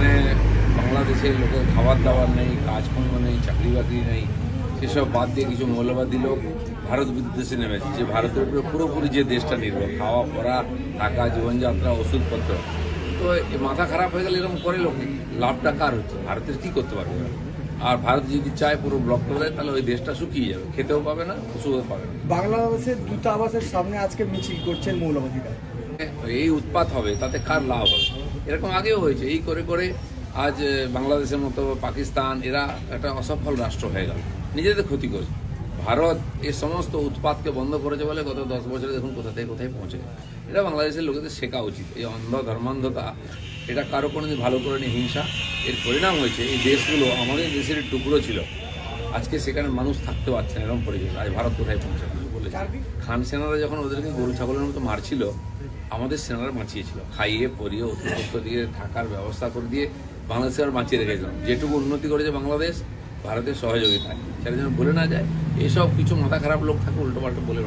যেখানে বাংলাদেশের লোকের খাবার দাবার নেই কাজকর্ম নেই চাকরি বাকরি নেই সেসব বাদ দিয়ে কিছু মৌলবাদী লোক ভারত বিদ্বেষে নেমেছে যে ভারতের উপরে পুরোপুরি যে দেশটা নির্ভর খাওয়া পড়া টাকা জীবনযাত্রা ওষুধপত্র। তো মাথা খারাপ হয়ে গেলে এরকম করে লোকে লাভটা কার হচ্ছে? ভারতের কী করতে পারবে? আর ভারত যদি চায় পুরো ব্লক করে দেয় তাহলে ওই দেশটা শুকিয়ে যাবে। খেতেও পাবে না ওষুধও পাবে না। বাংলাদেশের দূতাবাসের সামনে আজকে মিছিল করছেন মৌলবাদীরা। এই উৎপাত হবে তাতে কার লাভ হবে? এরকম আগেও হয়েছে। এই করে করে আজ বাংলাদেশের মতো পাকিস্তান, এরা একটা অসফল রাষ্ট্র হয়ে গেল। নিজেদের ক্ষতি করছে। ভারত এই সমস্ত উৎপাতকে বন্ধ করেছে বলে গত দশ বছরে দেখুন কোথা থেকে কোথায় পৌঁছে এটা বাংলাদেশের লোকেদের শেখা উচিত। এই অন্ধ ধর্মান্ধতা, এটা কারও কোনোদিন ভালো করে নি হিংসা। এর পরিণাম হয়েছে, এই দেশগুলো আমাদের দেশের টুকরো ছিল। আজকে সেখানে মানুষ থাকতে পারছে না, এরকম পরিবেশ। আজ ভারত কোথায় পৌঁছে বলে খান সেনারা যখন ওদেরকে গরু ছাগলের মতো মারছিল, আমাদের সেনারা বাঁচিয়েছিল। খাইয়ে, পরিয়ে, ওষুধপত্র দিয়ে, থাকার ব্যবস্থা করে দিয়ে বাংলাদেশে আর বাঁচিয়ে রেখেছিলাম যেটুকু উন্নতি করেছে বাংলাদেশ, ভারতের সহযোগিতায়। সেটা যেন বলে না যায়, এসব কিছু মাথা খারাপ লোক থাকে উল্টো পাল্টা বলে